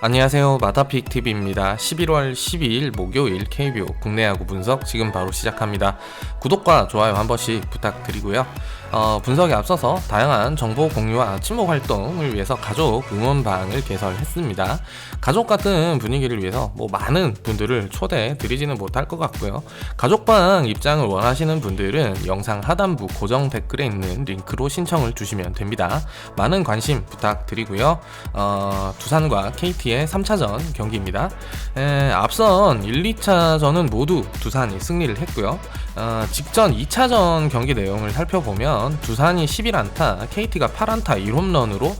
안녕하세요 마타픽 TV입니다. 11월 12일 목요일 KBO 국내 야구 분석 지금 바로 시작합니다. 구독과 좋아요 한 번씩 부탁드리고요. 어, 분석에 앞서서 다양한 정보 공유와 친목 활동을 위해서 가족 응원방을 개설했습니다. 가족 같은 분위기를 위해서 뭐 많은 분들을 초대해 드리지는 못할 것 같고요. 가족방 입장을 원하시는 분들은 영상 하단부 고정 댓글에 있는 링크로 신청을 주시면 됩니다. 많은 관심 부탁드리고요. 어, 두산과 KT의 3차전 경기입니다. 에, 앞선 1, 2차전은 모두 두산이 승리를 했고요. 어, 직전 2차전 경기 내용을 살펴보면 두산이 11안타, KT가 8안타 1홈런으로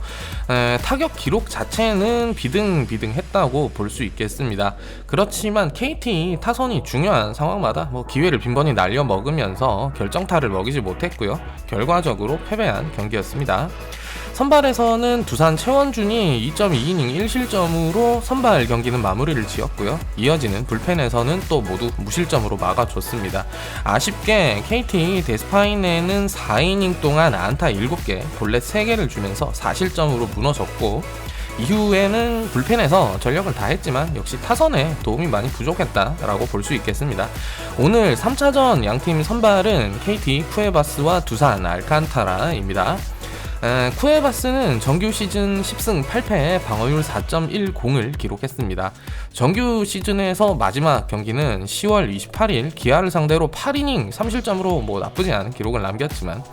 에, 타격 기록 자체는 비등비등했다고 볼 수 있겠습니다. 그렇지만 KT 타선이 중요한 상황마다 뭐 기회를 빈번히 날려 먹으면서 결정타를 먹이지 못했고요. 결과적으로 패배한 경기였습니다. 선발에서는 두산 최원준이 2.2이닝 1실점으로 선발 경기는 마무리를 지었고요. 이어지는 불펜에서는 또 모두 무실점으로 막아줬습니다. 아쉽게 KT 데스파인에는 4이닝 동안 안타 7개, 볼넷 3개를 주면서 4실점으로 무너졌고 이후에는 불펜에서 전력을 다했지만 역시 타선에 도움이 많이 부족했다라고 볼 수 있겠습니다. 오늘 3차전 양팀 선발은 KT 쿠에바스와 두산 알칸타라입니다. 에, 쿠에바스는 정규 시즌 10승 8패에 방어율 4.10을 기록했습니다. 정규 시즌에서 마지막 경기는 10월 28일 기아를 상대로 8이닝 3실점으로 뭐 나쁘지 않은 기록을 남겼지만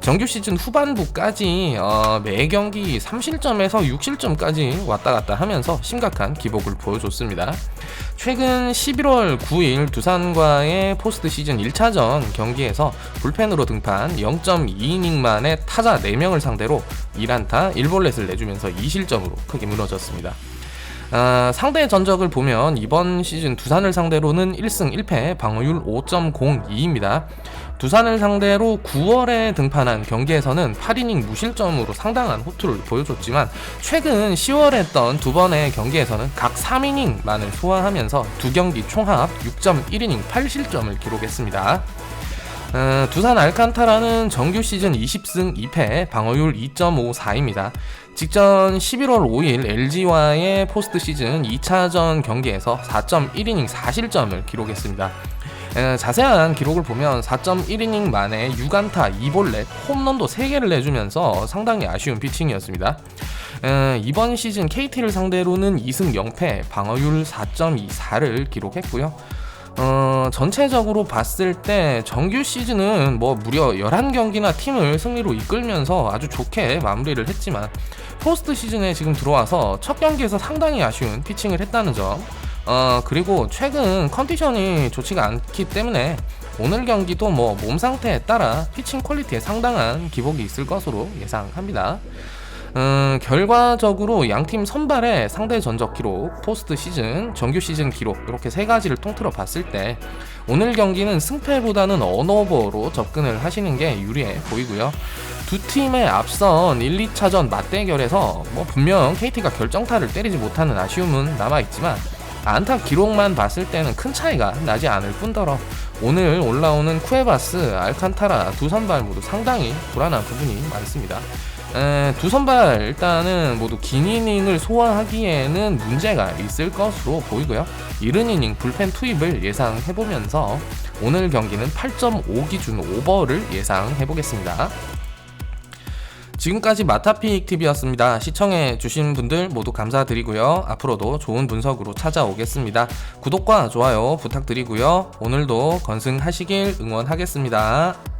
정규 시즌 후반부까지 어, 매 경기 3실점에서 6실점까지 왔다 갔다 하면서 심각한 기복을 보여줬습니다. 최근 11월 9일 두산과의 포스트 시즌 1차전 경기에서 불펜으로 등판 0.2이닝 만에 타자 4명을 상대로 1안타 1볼넷을 내주면서 2실점으로 크게 무너졌습니다. 아, 상대 전적을 보면 이번 시즌 두산을 상대로는 1승 1패 방어율 5.02입니다. 두산을 상대로 9월에 등판한 경기에서는 8이닝 무실점으로 상당한 호투를 보여줬지만 최근 10월에 했던 두 번의 경기에서는 각 3이닝만을 소화하면서 두 경기 총합 6.1이닝 8실점을 기록했습니다. 어, 두산 알칸타라는 정규 시즌 20승 2패 방어율 2.54입니다. 직전 11월 5일 LG와의 포스트 시즌 2차전 경기에서 4.1이닝 4실점을 기록했습니다. 에, 자세한 기록을 보면 4.1이닝 만에 6안타 2볼넷 홈런도 3개를 내주면서 상당히 아쉬운 피칭이었습니다. 에, 이번 시즌 KT를 상대로는 2승 0패 방어율 4.24를 기록했고요. 어, 전체적으로 봤을 때 정규 시즌은 뭐 무려 11경기나 팀을 승리로 이끌면서 아주 좋게 마무리를 했지만 포스트 시즌에 지금 들어와서 첫 경기에서 상당히 아쉬운 피칭을 했다는 점 어, 그리고 최근 컨디션이 좋지가 않기 때문에 오늘 경기도 뭐 몸 상태에 따라 피칭 퀄리티에 상당한 기복이 있을 것으로 예상합니다. 음, 결과적으로 양팀 선발의 상대 전적 기록, 포스트 시즌, 정규 시즌 기록 이렇게 세 가지를 통틀어 봤을 때 오늘 경기는 승패보다는 언어버로 접근을 하시는 게 유리해 보이고요. 두 팀의 앞선 1, 2차전 맞대결에서 뭐 분명 KT가 결정타를 때리지 못하는 아쉬움은 남아 있지만 안타 기록만 봤을 때는 큰 차이가 나지 않을 뿐더러 오늘 올라오는 쿠에바스, 알칸타라 두 선발 모두 상당히 불안한 부분이 많습니다. 에, 두 선발 일단은 모두 긴 이닝을 소화하기에는 문제가 있을 것으로 보이고요. 이른 이닝 불펜 투입을 예상해보면서 오늘 경기는 8.5 기준 오버를 예상해보겠습니다. 지금까지 마타픽 TV였습니다. 시청해 주신 분들 모두 감사드리고요. 앞으로도 좋은 분석으로 찾아오겠습니다. 구독과 좋아요 부탁드리고요. 오늘도 건승하시길 응원하겠습니다.